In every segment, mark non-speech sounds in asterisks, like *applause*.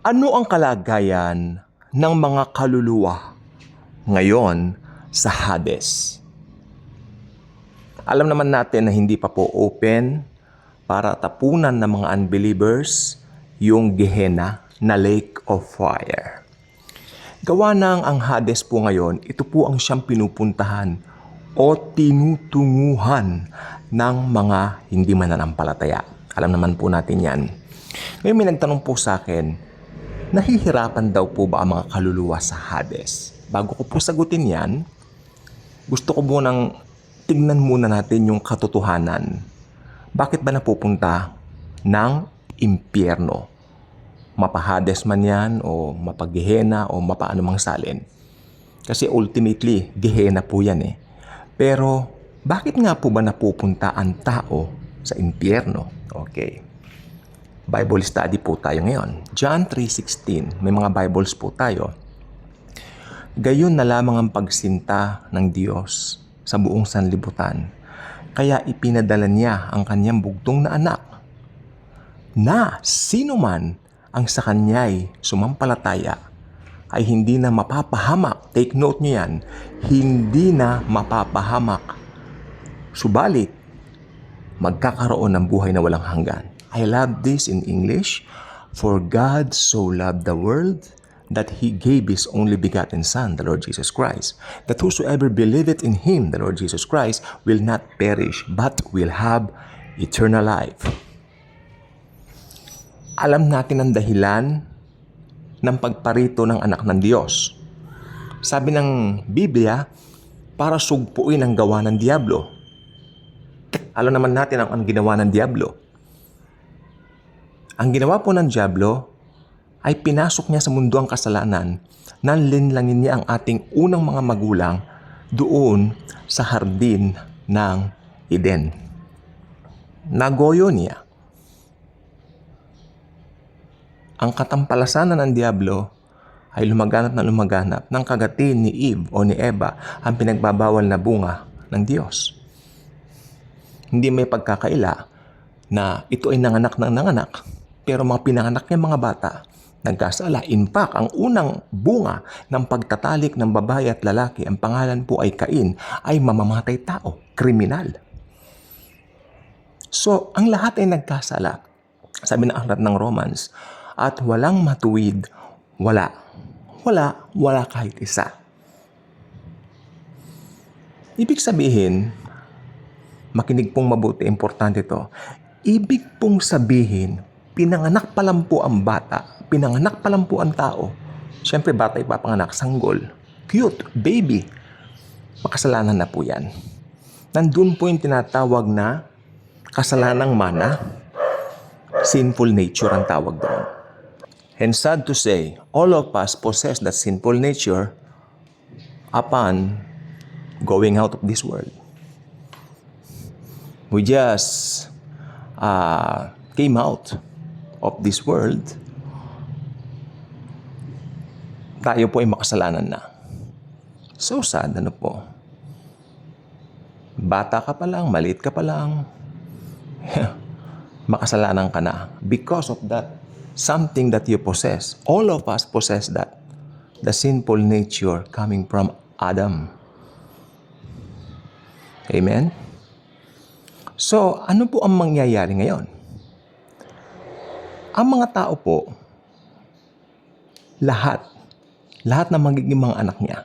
Ano ang kalagayan ng mga kaluluwa ngayon sa Hades? Alam naman natin na hindi pa po open para tapunan ng mga unbelievers yung Gehenna na lake of fire. Gawa ng ang Hades po ngayon, ito po ang siyang pinupuntahan o tinutunguhan ng mga hindi mananampalataya. Alam naman po natin yan. Ngayon may nagtanong po sa akin, nahihirapan daw po ba ang mga kaluluwa sa Hades? Bago ko po sagutin yan, gusto ko munang tignan muna natin yung katotohanan. Bakit ba napupunta ng impyerno? Mapahades man yan o mapagehena o mapaano mang salin. Kasi ultimately, gehena po yan eh. Pero bakit nga po ba napupunta ang tao sa impyerno? Okay. Bible study po tayo ngayon. John 3.16. May mga Bibles po tayo. Gayon na lamang ang pagsinta ng Diyos sa buong sanlibutan. Kaya ipinadala niya ang kanyang bugtong na anak na sino man ang sa kanya'y sumampalataya ay hindi na mapapahamak. Take note niyo yan. Hindi na mapapahamak. Subalit, magkakaroon ng buhay na walang hanggan. I love this in English. For God so loved the world that He gave His only begotten Son, the Lord Jesus Christ, that whosoever believeth in Him, the Lord Jesus Christ, will not perish, but will have eternal life. Alam natin ang dahilan ng pagparito ng anak ng Diyos. Sabi ng Biblia, para sugpuin ang gawa ng Diablo. Alam naman natin ang, ang ginawa ng Diablo. Ang ginawa po ng Diablo ay pinasok niya sa mundo ang kasalanan nang linlangin niya ang ating unang mga magulang doon sa hardin ng Eden. Nagoyo niya. Ang katampalasanan ng Diablo ay lumaganap na lumaganap ng kagatin ni Eve o ni Eva ang pinagbabawal na bunga ng Diyos. Hindi may pagkakaila na ito ay nanganak ng nanganak pero mga pinanganak niya mga bata nagkasala. In fact, ang unang bunga ng pagtatalik ng babae at lalaki, ang pangalan po ay Cain, ay mamamatay tao, kriminal. So, ang lahat ay nagkasala. Sabi ng aklat ng Romans, at walang matuwid, wala. Wala, wala kahit isa. Ibig sabihin, makinig pong mabuti, importante to. Ibig pong sabihin, pinanganak pa lang po ang bata, pinanganak pa lang po ang tao. Siyempre, bata ipapanganak, sanggol. Cute, baby. Makasalanan na po yan. Nandun po yung tinatawag na kasalanang mana, sinful nature ang tawag doon. And sad to say, all of us possess that sinful nature upon going out of this world. We just uh, came out of this world. Tayo po ay makasalanan na. So sad, ano po? Bata ka pa lang, maliit ka pa lang, *laughs* makasalanan ka na. Because of that, something that you possess. All of us possess that. The sinful nature coming from Adam. Amen? So, ano po ang mangyayari ngayon? Ang mga tao po, lahat, lahat ng magiging mga anak niya,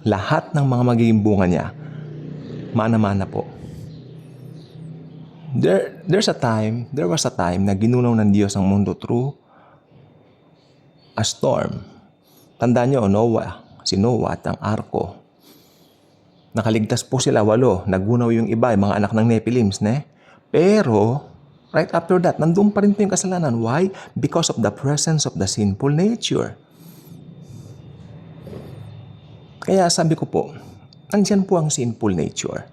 lahat ng mga magiging bunga niya, mana-mana po. There, there's a time, there was a time na ginunaw ng Diyos ang mundo through a storm. Tandaan niyo, Noah, si Noah at ang arko. Nakaligtas po sila walo. Nagunaw yung iba, yung mga anak ng Nephilims, ne? Pero, right after that, nandun pa rin po yung kasalanan. Why? Because of the presence of the sinful nature. Kaya sabi ko po, nandyan po ang sinful nature.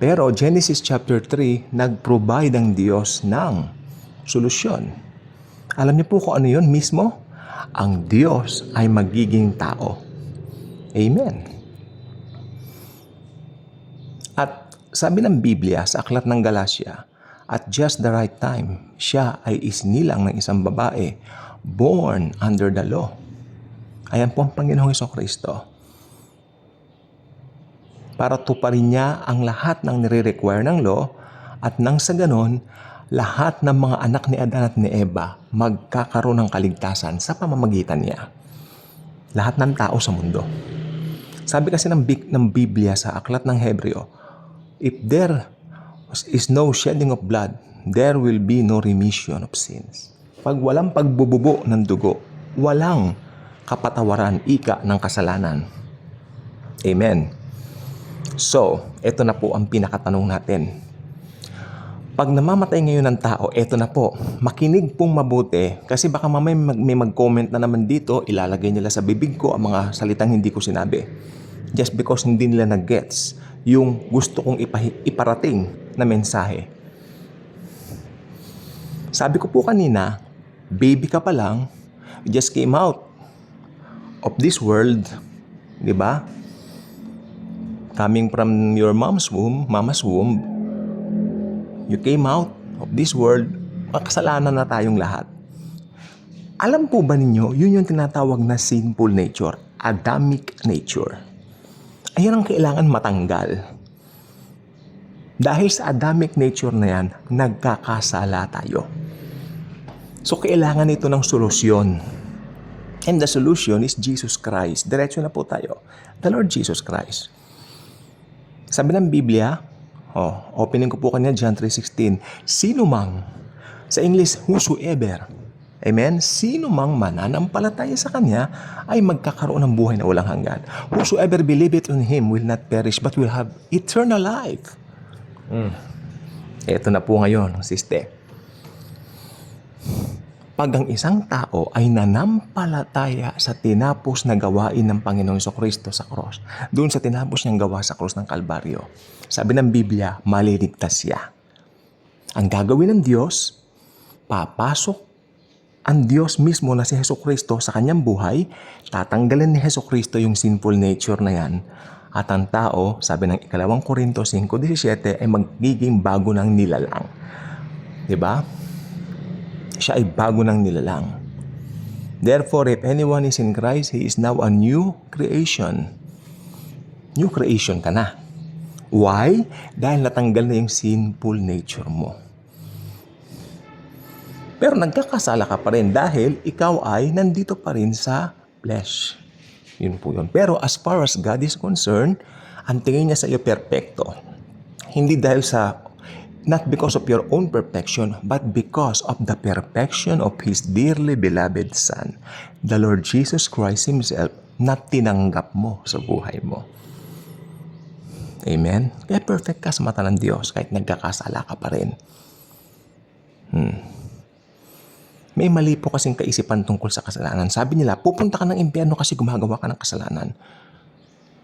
Pero Genesis chapter 3, nag-provide ang Diyos ng solusyon. Alam niyo po kung ano yun mismo? Ang Diyos ay magiging tao. Amen. At sabi ng Biblia sa aklat ng Galacia, at just the right time, siya ay isnilang ng isang babae born under the law. Ayan po ang Panginoong Heso Kristo. Para tuparin niya ang lahat ng nire-require ng law at nang sa ganon, lahat ng mga anak ni Adan at ni Eva magkakaroon ng kaligtasan sa pamamagitan niya. Lahat ng tao sa mundo. Sabi kasi ng, ng Biblia sa Aklat ng Hebreo, if there is no shedding of blood, there will be no remission of sins. Pag walang pagbububo ng dugo, walang kapatawaran, ika ng kasalanan. Amen. So, ito na po ang pinakatanong natin. Pag namamatay ngayon ng tao, ito na po, makinig pong mabuti kasi baka mamay may mag-comment na naman dito, ilalagay nila sa bibig ko ang mga salitang hindi ko sinabi. Just because hindi nila nag-gets yung gusto kong ipahi- iparating na mensahe. Sabi ko po kanina, baby ka pa lang, you just came out of this world, di ba? Coming from your mom's womb, mama's womb, you came out of this world, makasalanan na tayong lahat. Alam po ba ninyo, yun yung tinatawag na sinful nature, Adamic nature. Ayan ang kailangan matanggal. Dahil sa Adamic nature na yan, nagkakasala tayo. So kailangan ito ng solusyon. And the solution is Jesus Christ. Diretso na po tayo. The Lord Jesus Christ. Sabi ng Biblia, oh, opening ko po kanina John 3.16, Sino mang, sa English, whosoever, Amen? Sino mang mananampalataya sa Kanya ay magkakaroon ng buhay na walang hanggan. Whosoever believeth on Him will not perish but will have eternal life. Mm. Ito na po ngayon, siste. Pag ang isang tao ay nanampalataya sa tinapos na gawain ng Panginoong Kristo sa cross, doon sa tinapos niyang gawa sa cross ng Kalbaryo, sabi ng Biblia, maliligtas siya. Ang gagawin ng Diyos, papasok ang Diyos mismo na si Heso Kristo sa kanyang buhay, tatanggalin ni Heso Kristo yung sinful nature na yan. At ang tao, sabi ng ikalawang Korinto 5.17, ay magiging bago ng nilalang. ba? Siya ay bago ng nilalang. Therefore, if anyone is in Christ, he is now a new creation. New creation ka na. Why? Dahil natanggal na yung sinful nature mo. Pero nagkakasala ka pa rin dahil ikaw ay nandito pa rin sa flesh. Yun po yun. Pero as far as God is concerned, ang tingin niya sa iyo perpekto. Hindi dahil sa, not because of your own perfection, but because of the perfection of His dearly beloved Son, the Lord Jesus Christ Himself, na tinanggap mo sa buhay mo. Amen? Kaya perfect ka sa mata ng Diyos kahit nagkakasala ka pa rin. Hmm. May mali po kasing kaisipan tungkol sa kasalanan. Sabi nila, pupunta ka ng impyerno kasi gumagawa ka ng kasalanan.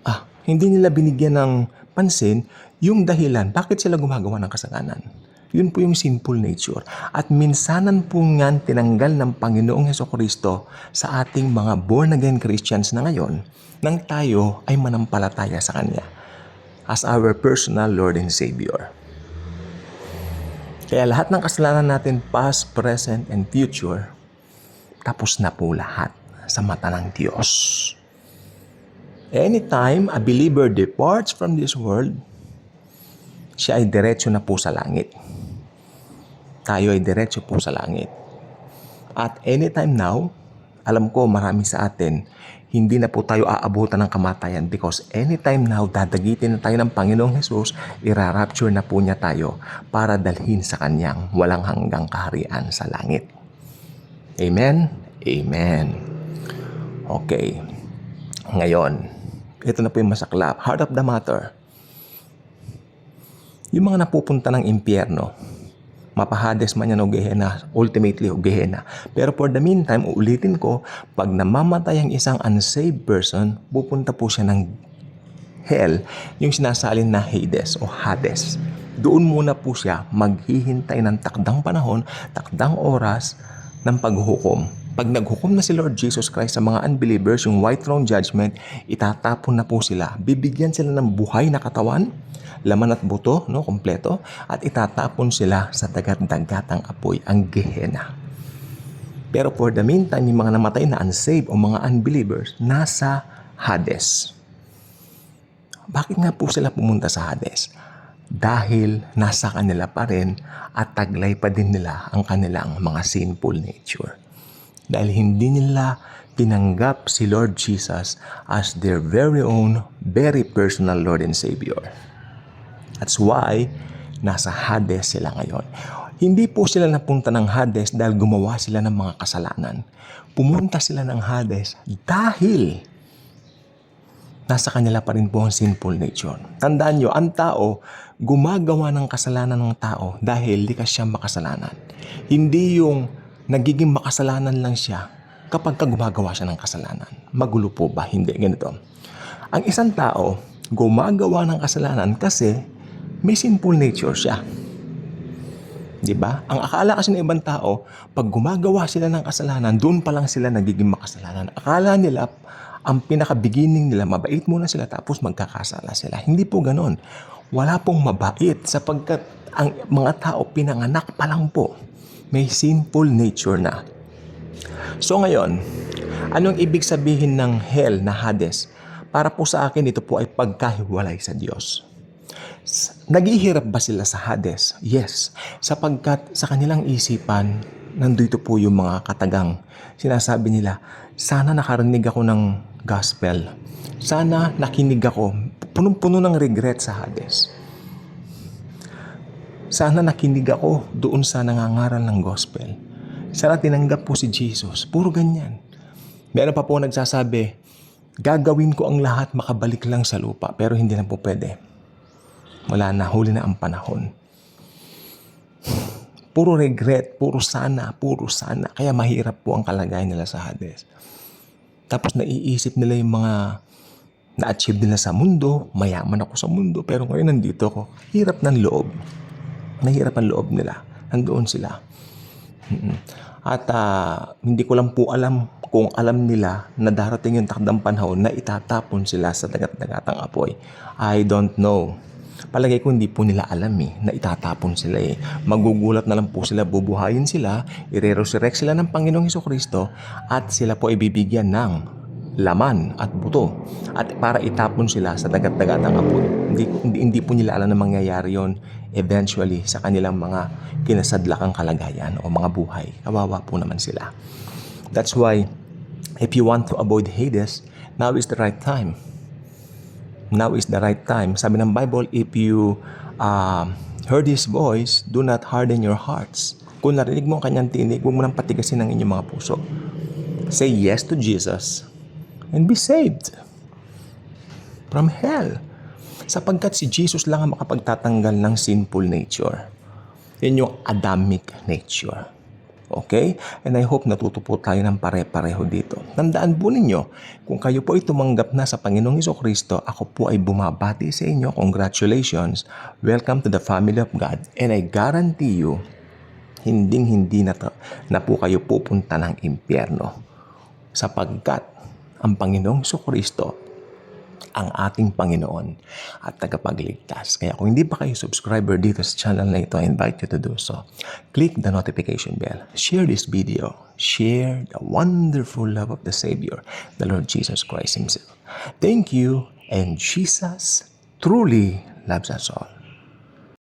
Ah, hindi nila binigyan ng pansin yung dahilan bakit sila gumagawa ng kasalanan. Yun po yung sinful nature. At minsanan po nga tinanggal ng Panginoong Heso Kristo sa ating mga born-again Christians na ngayon nang tayo ay manampalataya sa Kanya as our personal Lord and Savior. Kaya lahat ng kasalanan natin, past, present, and future, tapos na po lahat sa mata ng Diyos. Anytime a believer departs from this world, siya ay diretso na po sa langit. Tayo ay diretso po sa langit. At anytime now, alam ko marami sa atin, hindi na po tayo aabutan ng kamatayan because anytime now, dadagitin na tayo ng Panginoong Jesus, irarapture na po niya tayo para dalhin sa Kanyang walang hanggang kaharian sa langit. Amen? Amen. Okay. Ngayon, ito na po yung masaklap. Heart of the matter. Yung mga napupunta ng impyerno, mapahades man yan o Gehenna, ultimately o Gehenna. Pero for the meantime, uulitin ko, pag namamatay ang isang unsaved person, pupunta po siya ng hell, yung sinasalin na Hades o Hades. Doon muna po siya maghihintay ng takdang panahon, takdang oras ng paghukom. Pag naghukom na si Lord Jesus Christ sa mga unbelievers, yung white throne judgment, itatapon na po sila. Bibigyan sila ng buhay na katawan, laman at buto, no, kompleto, at itatapon sila sa dagat-dagatang apoy, ang Gehenna. Pero for the meantime, yung mga namatay na unsaved o mga unbelievers, nasa Hades. Bakit nga po sila pumunta sa Hades? Dahil nasa kanila pa rin at taglay pa din nila ang kanilang mga sinful nature. Dahil hindi nila tinanggap si Lord Jesus as their very own, very personal Lord and Savior. That's why nasa Hades sila ngayon. Hindi po sila napunta ng Hades dahil gumawa sila ng mga kasalanan. Pumunta sila ng Hades dahil nasa kanila pa rin po ang sinful nature. Tandaan nyo, ang tao, gumagawa ng kasalanan ng tao dahil di ka siya makasalanan. Hindi yung nagiging makasalanan lang siya kapag ka gumagawa siya ng kasalanan. Magulo po ba? Hindi. Ganito. Ang isang tao, gumagawa ng kasalanan kasi may sinful nature siya. Di ba? Ang akala kasi ng ibang tao, pag gumagawa sila ng kasalanan, doon pa lang sila nagiging makasalanan. Akala nila, ang pinaka-beginning nila, mabait muna sila tapos magkakasala sila. Hindi po ganon. Wala pong mabait sapagkat ang mga tao pinanganak pa lang po. May sinful nature na. So ngayon, anong ibig sabihin ng hell na Hades? Para po sa akin, ito po ay pagkahiwalay sa Diyos. Naghihirap ba sila sa Hades? Yes. Sapagkat sa kanilang isipan, nandito po yung mga katagang. Sinasabi nila, sana nakarinig ako ng gospel. Sana nakinig ako. Punong-puno ng regret sa Hades. Sana nakinig ako doon sa nangangaral ng gospel. Sana tinanggap po si Jesus. Puro ganyan. Meron pa po nagsasabi, gagawin ko ang lahat makabalik lang sa lupa pero hindi na po pwede. Wala na, huli na ang panahon. Puro regret, puro sana, puro sana. Kaya mahirap po ang kalagayan nila sa Hades. Tapos naiisip nila yung mga na-achieve nila sa mundo, mayaman ako sa mundo, pero ngayon nandito ako. Hirap ng loob. Nahirap ang loob nila. Nandoon sila. At ah, hindi ko lang po alam kung alam nila na darating yung takdang panahon na itatapon sila sa dagat-dagatang apoy. I don't know. Palagay ko hindi po nila alam eh, na itatapon sila eh. Magugulat na lang po sila, bubuhayin sila, ire-resurrect sila ng Panginoong Heso Kristo at sila po ibibigyan ng laman at buto at para itapon sila sa dagat-dagatang apoy. Hindi, hindi, hindi po nila alam na mangyayari yon eventually sa kanilang mga kinasadlakang kalagayan o mga buhay. Kawawa po naman sila. That's why if you want to avoid Hades, now is the right time now is the right time. Sabi ng Bible, if you uh, heard His voice, do not harden your hearts. Kung narinig mo ang kanyang tinig, huwag mo nang patigasin ang inyong mga puso. Say yes to Jesus and be saved from hell. Sapagkat si Jesus lang ang makapagtatanggal ng sinful nature. Yan yung Adamic nature. Okay? And I hope natuto po tayo ng pare-pareho dito. Tandaan po ninyo, kung kayo po ay tumanggap na sa Panginoong Iso Kristo, ako po ay bumabati sa inyo. Congratulations. Welcome to the family of God. And I guarantee you, hinding-hindi na, na po kayo pupunta ng impyerno. Sapagkat ang Panginoong Kristo ang ating Panginoon at tagapagligtas. Kaya kung hindi pa kayo subscriber dito sa channel na ito, I invite you to do so. Click the notification bell. Share this video. Share the wonderful love of the Savior, the Lord Jesus Christ Himself. Thank you, and Jesus truly loves us all.